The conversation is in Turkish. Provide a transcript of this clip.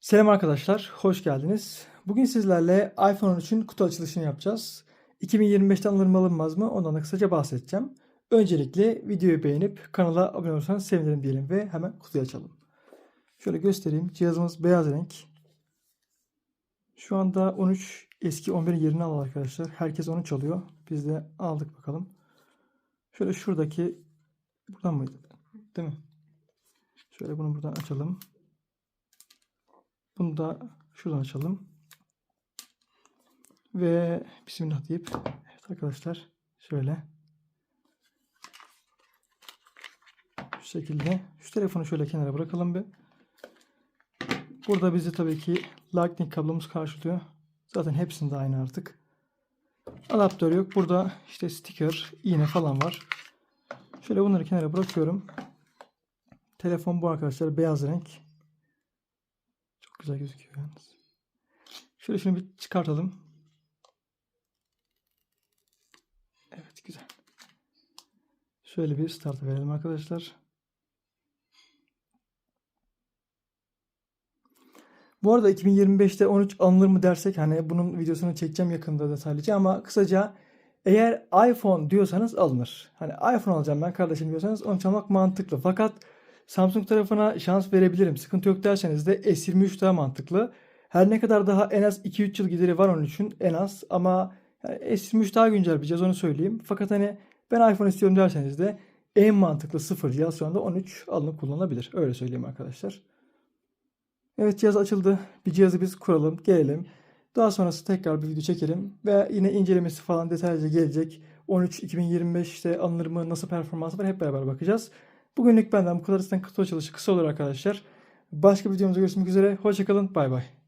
Selam arkadaşlar, hoş geldiniz. Bugün sizlerle iPhone 13'ün kutu açılışını yapacağız. 2025'te alınır mı alınmaz mı ondan da kısaca bahsedeceğim. Öncelikle videoyu beğenip kanala abone olursanız sevinirim diyelim ve hemen kutuyu açalım. Şöyle göstereyim. Cihazımız beyaz renk. Şu anda 13 eski 11'in yerini aldı arkadaşlar. Herkes 13 alıyor. Biz de aldık bakalım. Şöyle şuradaki buradan mıydı? Değil mi? Şöyle bunu buradan açalım. Bunu da şuradan açalım. Ve Bismillah deyip evet arkadaşlar şöyle şu şekilde şu telefonu şöyle kenara bırakalım bir. Burada bizi tabii ki Lightning kablomuz karşılıyor. Zaten hepsinde aynı artık. Adaptör yok. Burada işte sticker, iğne falan var. Şöyle bunları kenara bırakıyorum. Telefon bu arkadaşlar beyaz renk. Güzel gözüküyor yalnız. Şöyle şunu bir çıkartalım. Evet güzel. Şöyle bir start verelim arkadaşlar. Bu arada 2025'te 13 alınır mı dersek hani bunun videosunu çekeceğim yakında detaylıca ama kısaca eğer iPhone diyorsanız alınır. Hani iPhone alacağım ben kardeşim diyorsanız 13 almak mantıklı. Fakat Samsung tarafına şans verebilirim. Sıkıntı yok derseniz de S23 daha mantıklı. Her ne kadar daha en az 2-3 yıl gideri var onun için en az ama yani S23 daha güncel bir cihaz onu söyleyeyim. Fakat hani ben iPhone istiyorum derseniz de en mantıklı sıfır cihaz şu anda 13 alınıp kullanılabilir. Öyle söyleyeyim arkadaşlar. Evet cihaz açıldı. Bir cihazı biz kuralım, gelelim. Daha sonrası tekrar bir video çekelim ve yine incelemesi falan detaylıca gelecek. 13 2025'te alınır mı, nasıl performans var hep beraber bakacağız. Bugünlük benden bu kadar. Zaten kutu açılışı kısa olur arkadaşlar. Başka bir videomuzda görüşmek üzere. Hoşçakalın. Bay bay.